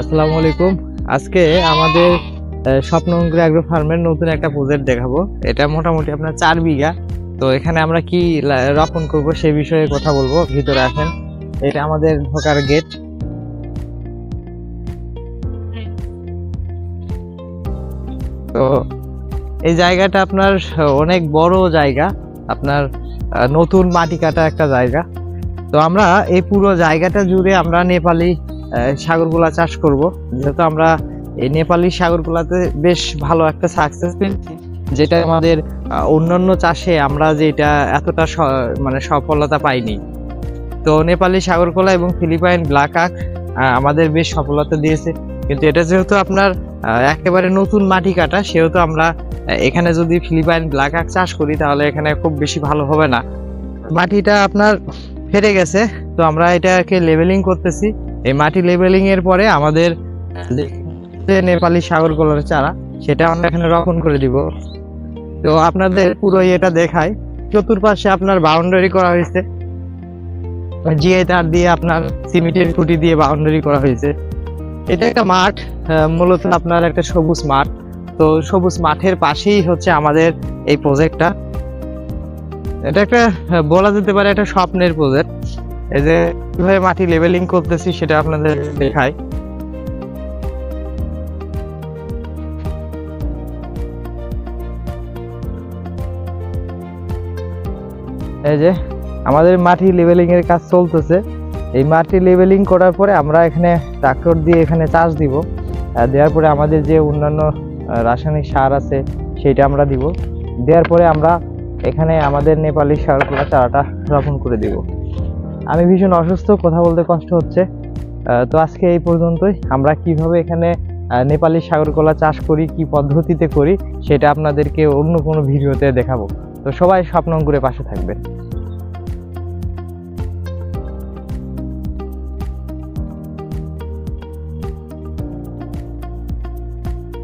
আসসালামু আলাইকুম। আজকে আমাদের আহ, স্বপ্নঙ্কুর অ্যাগ্রো ফার্মের নতুন একটা প্রজেক্ট দেখাবো। এটা মোটামুটি আপনার চার বিঘা। তো এখানে আমরা কি রোপণ করব সে বিষয়ে কথা বলব। ভিতরে আসেন। এটা আমাদের ঢোকার গেট তো এই জায়গাটা আপনার অনেক বড় জায়গা। আপনার নতুন মাটি কাটা একটা জায়গা। তো আমরা এই পুরো জায়গাটা জুড়ে আমরা নেপালি সাগরগুলা চাষ করব। যেহেতু আমরা এই নেপালি সাগরগুলাতে বেশ ভালো একটা সাকসেস পেয়েছি, যেটা আমাদের অন্যান্য চাষে আমরা যেটা এতটা মানে সফলতা পাইনি। তো নেপালি সাগরকলা এবং ফিলিপাইন ব্ল্যাক আক আমাদের বেশ সফলতা দিয়েছে। কিন্তু এটা যেহেতু আপনার একেবারে নতুন মাটি কাটা, সেহেতু আমরা এখানে যদি ফিলিপাইন ব্ল্যাক আক চাষ করি, তাহলে এখানে খুব বেশি ভালো হবে না। মাটিটা আপনার ফেটে গেছে, তো আমরা এটাকে লেভেলিং করতেছি। এই মাটি লেভেলিং এর পরে আমাদের নেপালি সাগর কলার চারা, সেটা আমরা এখানে রোপণ করে দিব। তো আপনাদের পুরো এটা দেখায় চতুর্পাশে আপনার বাউন্ডারি করা হয়েছে। জিআই তার দিয়ে আপনার সিমেন্টের খুঁটি দিয়ে বাউন্ডারি করা হয়েছে। এটা একটা মাঠ মূলত আপনার একটা সবুজ মাঠ। তো সবুজ মাঠের পাশেই হচ্ছে আমাদের এই প্রজেক্টটা এটা একটা, বলা যেতে পারে একটা স্বপ্নের প্রজেক্ট এই যে কীভাবে মাটি লেভেলিং করতেছি সেটা আপনাদের দেখাই। এই যে আমাদের মাটি লেভেলিং এর কাজ চলতেছে। এই মাটি লেভেলিং করার পরে আমরা এখানে ট্রাক্টর দিয়ে এখানে চাষ দিব। দেওয়ার পরে আমাদের যে অন্যান্য রাসায়নিক সার আছে সেটা আমরা দিব। দেওয়ার পরে আমরা এখানে আমাদের নেপালি সারগুলো চারাটা রোপণ করে দিব। আমি ভীষণ অসুস্থ, কথা বলতে কষ্ট হচ্ছে। তো আজকে এই পর্যন্তই। আমরা কীভাবে এখানে নেপালি সাগরকলা চাষ করি, কি পদ্ধতিতে করি, সেটা আপনাদেরকে অন্য কোনো ভিডিওতে দেখাবো। তো সবাই স্বপ্ন করে পাশে থাকবে